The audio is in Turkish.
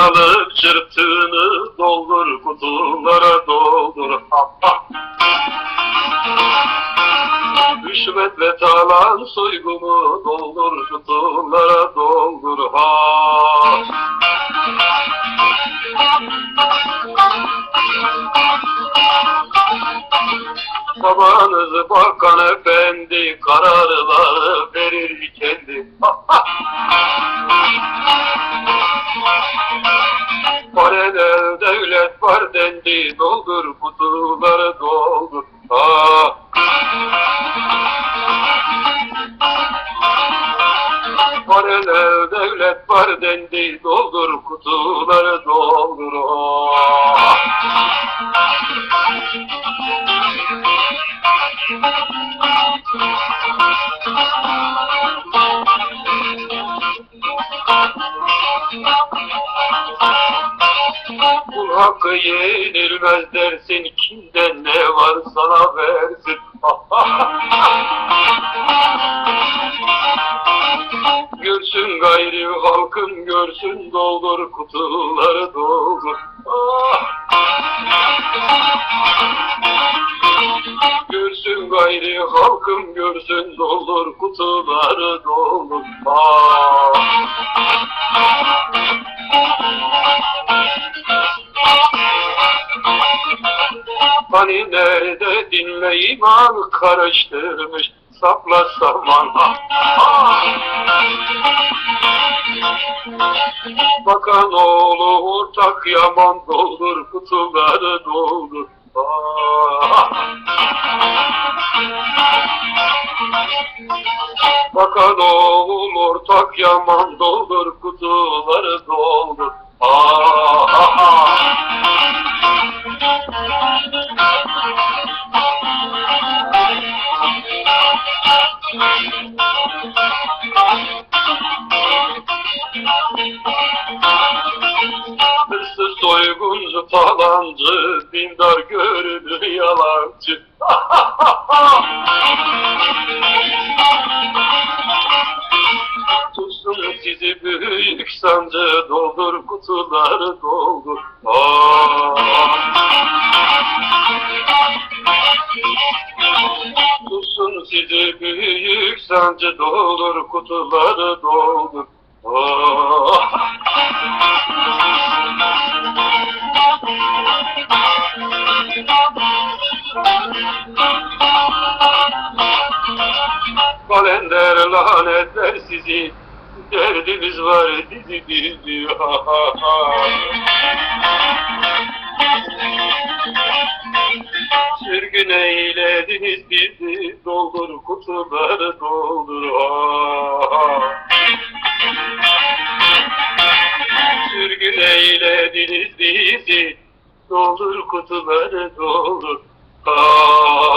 çalıp çırptığını doldur kutulara doldur. Ha. Rüşvet ve talan soygunu doldur kutulara doldur ha. Babanız bakan efendi kararları verir kendi. Ha, ha. Paralel devlet var dendi doldur kutuları doldur. Ha. Paralel devlet var dendi doldur kutuları doldur. Ha. Kul hakkı yenilmez dersin kimden ne var sana versin. görsün gayri halkın görsün doldur kutuları doldur. Görsün gayri halkım görsün doldur kutuları doldur. Hani nerede dinle iman karıştırmış sapla saman. Ah. Bakan oğlu ortak yaman doldur kutuları doldur. Ah. Bakan oğul ortak yaman doldur kutuları doldur. Soyguncu falancı dindar görünür yalancı. Tutsun sizi büyük sancı doldur kutuları doldur. Aa. Tutsun sizi büyük sancı doldur kutuları doldur. Aa. Kalender lanetler sizi. Derdimiz var dizi dizi ha ha ha. Sürgün eylediniz bizi Doldur kutuları doldur ha ha. Sürgün eylediniz bizi Doldur kutuları doldur Ay